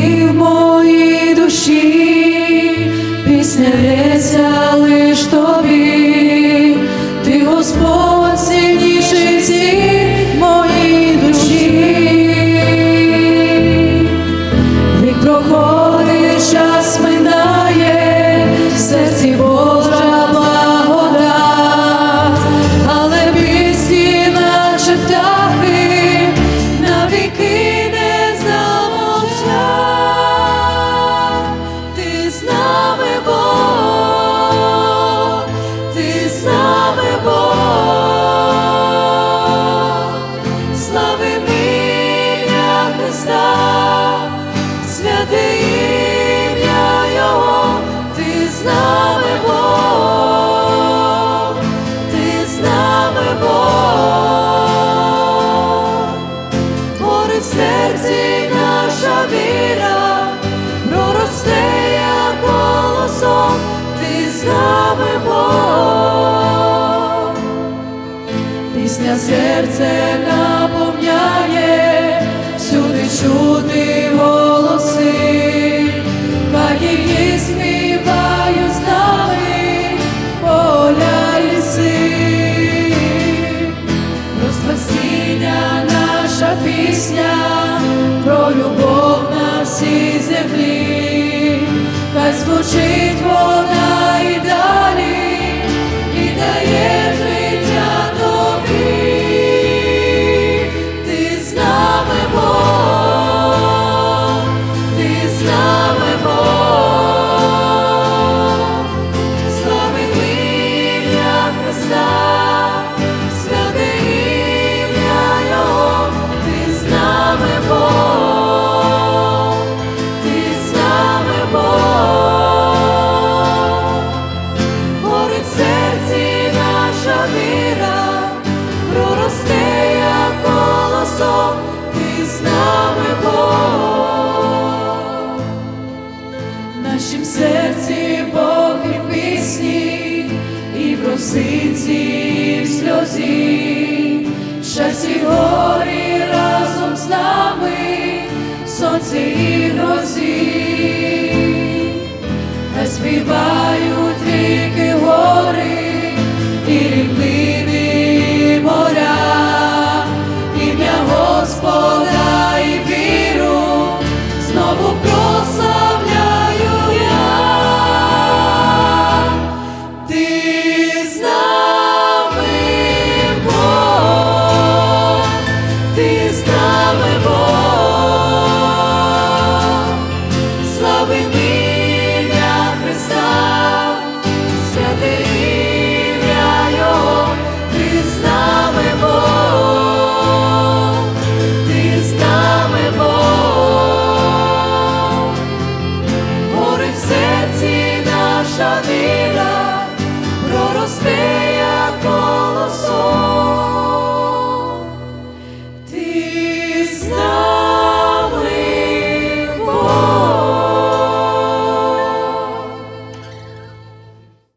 в моїй душі, пісня лється славим ім'я Христа, святе ім'я Його, ти з нами Бог, ти з нами Бог, Горить в серці наша віра, проросте як колосок, ти з нами Бог. Пісня серце наповняє, пісня, про любов на всій землі, хай звучить нашім серці Бог і в пісні, і в росинці, і в сльозі, щасті горі разом з нами, сонці і грозі, Хай співають ріки гори і рівни.